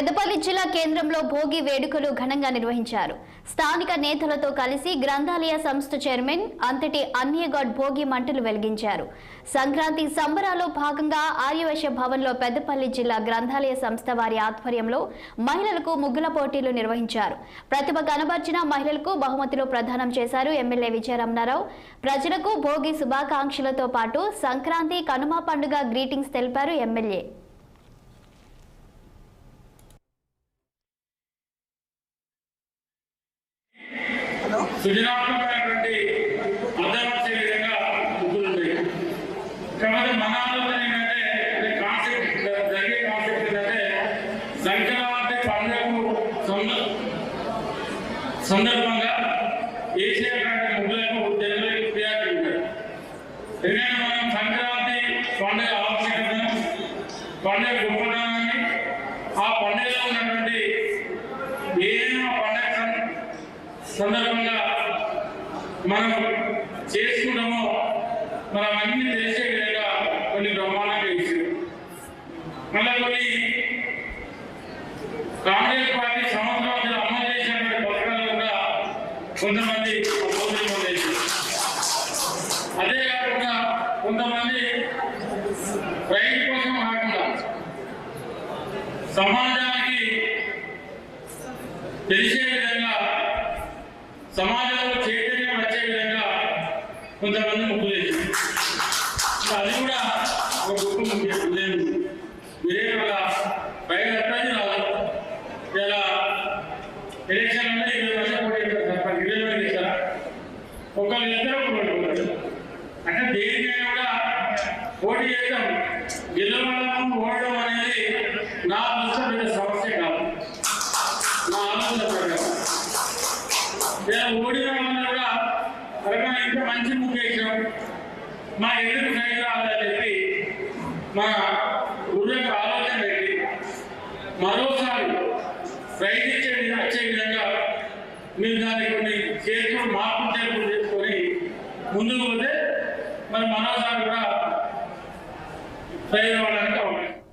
పెద్దపల్లి జిల్లా కేంద్రంలో భోగి వేడుకలు ఘనంగా నిర్వహించారు. స్థానిక నేతలతో కలిసి గ్రంథాలయ సంస్థ చైర్మన్ అంతటి అన్యగౌడ్ భోగి మంటలు వెలిగించారు. సంక్రాంతి సంబరాల్లో భాగంగా ఆర్యవైశ్య భవన్లో పెద్దపల్లి జిల్లా గ్రంథాలయ సంస్థ వారి ఆధ్వర్యంలో మహిళలకు ముగ్గుల పోటీలు నిర్వహించారు. ప్రతిభ కనబర్చిన మహిళలకు బహుమతులు ప్రదానం చేశారు ఎమ్మెల్యే విజయరమణారావు. ప్రజలకు భోగి శుభాకాంక్షలతో పాటు సంక్రాంతి కనుమ పండుగ గ్రీటింగ్స్ తెలిపారు ఎమ్మెల్యే. సృజనాత్మకమైనటువంటి అర్థం విధంగా ముగ్గులు ఉంటాయి కాబట్టి మన ఆలోచన ఏంటంటే కాన్సెప్ట్ జరిగే కాన్సెప్ట్ ఏంటంటే సంక్రాంతి పండుగ సొంత సందర్భంగా వేసేటువంటి ముగ్గులకు జనరల్ ప్రియారిటీ ఉంటుంది ఎందుకంటే మనం సంక్రాంతి పండుగ ఆవశ్యకతను పండుగ గొప్పతనాన్ని ఆ పండుగలో ఉన్నటువంటి ఏమో సందర్భంగా మనం చేసుకుంటామో మనం అన్ని తెలిసే విధంగా కొన్ని బ్రహ్మాండంగా ఇచ్చారు. మళ్ళీ కొన్ని కాంగ్రెస్ పార్టీ సంవత్సరం అమలు చేసినటువంటి పథకాలు కూడా కొంతమంది అపోజిషన్ చేశారు అదే కాకుండా కొంతమంది రైతు కోసం కాకుండా సమాజానికి తెలిసే విధంగా సమాజంలో చైతన్యం వచ్చే విధంగా కొంతమంది ముగ్గులు వేసింది అది కూడా ఒక గొప్ప ముఖ్యం లేదు. మీరే ఒక బయట ఎక్కడికి రాదు. ఇలా ఎలక్షన్ అంటే ఇరవై లక్షలు పోటీ చేస్తారు సార్ ఇరవై మంది చేస్తారా ఒకళ్ళు ఇద్దరు ఒకళ్ళు అంటే దేనికైనా కూడా పోటీ చేయడం గెలవడం ఓడడం అనేది నా దృష్టి నేను ఓడిన కూడా ఇంత మంచి ముఖ్యం మా ఎదురు సైడ్ రావాలని చెప్పి మా ఊళ్ళకి ఆలోచన పెట్టి మరోసారి ప్రైజ్ ఇచ్చే విధంగా వచ్చే విధంగా మీరు దాన్ని కొన్ని చేతులు మార్పు చేతులు చేసుకొని ముందుకు పోతే మరి మరోసారి కూడా ప్రయోజనం